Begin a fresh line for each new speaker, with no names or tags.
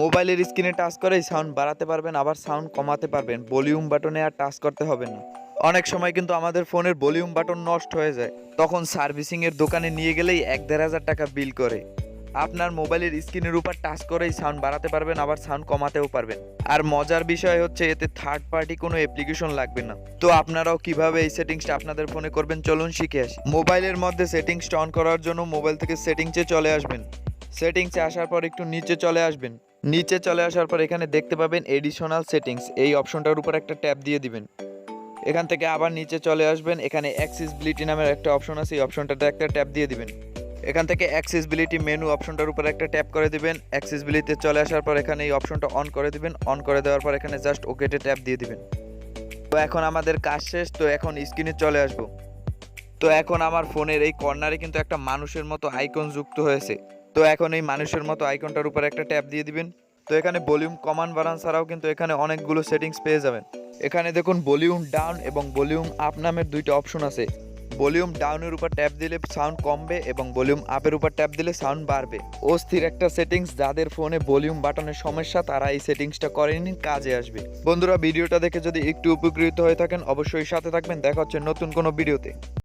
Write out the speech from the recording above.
মোবাইলের স্ক্রিনে টাচ করেই সাউন্ড বাড়াতে পারবেন, আবার সাউন্ড কমাতে পারবেন। ভলিউম বাটনে আর টাচ করতে হবে না। অনেক সময় কিন্তু আমাদের ফোনের ভলিউম বাটন নষ্ট হয়ে যায়। তখন সার্ভিসিং এর দোকানে নিয়ে গেলেই এক দেড় হাজার টাকা বিল করে। আপনার মোবাইলের স্ক্রিনের উপর টাচ করেই সাউন্ড বাড়াতে পারবেন, আবার সাউন্ড কমাতেও পারবেন। আর মজার বিষয় হচ্ছে, এতে থার্ড পার্টি কোনো অ্যাপ্লিকেশন লাগবে না। তো আপনারাও কীভাবে এই সেটিংসটা আপনাদের ফোনে করবেন, চলুন শিখে আসি। মোবাইলের মধ্যে সেটিংসটা অন করার জন্য মোবাইল থেকে সেটিংসে চলে আসবেন। সেটিংসে আসার পর একটু নিচে চলে আসবেন। নিচে চলে আসার পর এখানে দেখতে পাবেন এডিশনাল সেটিংস এই অপশনটার উপর একটা ট্যাপ দিয়ে দিবেন। এখান থেকে আবার নিচে চলে আসবেন। এখানে অ্যাক্সেসবিলিটি নামের একটা অপশন আছে। এই অপশনটাতে একটা ট্যাপ দিয়ে দিবেন। এখান থেকে অ্যাক্সেসবিলিটি মেনু অপশনটার উপর একটা ট্যাপ করে দিবেন। অ্যাক্সেসবিলিটিতে চলে আসার পর এখানে এই অপশনটা অন করে দিবেন। অন করে দেওয়ার পর এখানে জাস্ট ওকেতে ট্যাপ দিয়ে দিবেন। তো এখন আমাদের কাজ শেষ। তো এখন স্ক্রিনে চলে আসব। তো এখন আমার ফোনের এই কর্নারে কিন্তু একটা মানুষের মতো আইকন যুক্ত হয়েছে। তো এখন এই মানুষের মতো আইকনটার উপর একটা ট্যাপ দিয়ে দিবেন। তো এখানে ভলিউম কমান বাড়ান ছাড়াও কিন্তু এখানে অনেকগুলো সেটিংস পেয়ে যাবেন। এখানে দেখুন, ভলিউম ডাউন এবং ভলিউম আপ নামের দুইটা অপশন আছে। ভলিউম ডাউনের উপর ট্যাপ দিলে সাউন্ড কমবে এবং ভলিউম আপের উপর ট্যাপ দিলে সাউন্ড বাড়বে। অস্থির একটা সেটিংস, যাদের ফোনে ভলিউম বাটনের সমস্যা, তারা এই সেটিংসটা করে নিন, কাজে আসবে। বন্ধুরা, ভিডিওটা দেখে যদি একটু উপকৃত হয়ে থাকেন, অবশ্যই সাথে থাকবেন। দেখা হচ্ছে নতুন কোনো ভিডিওতে।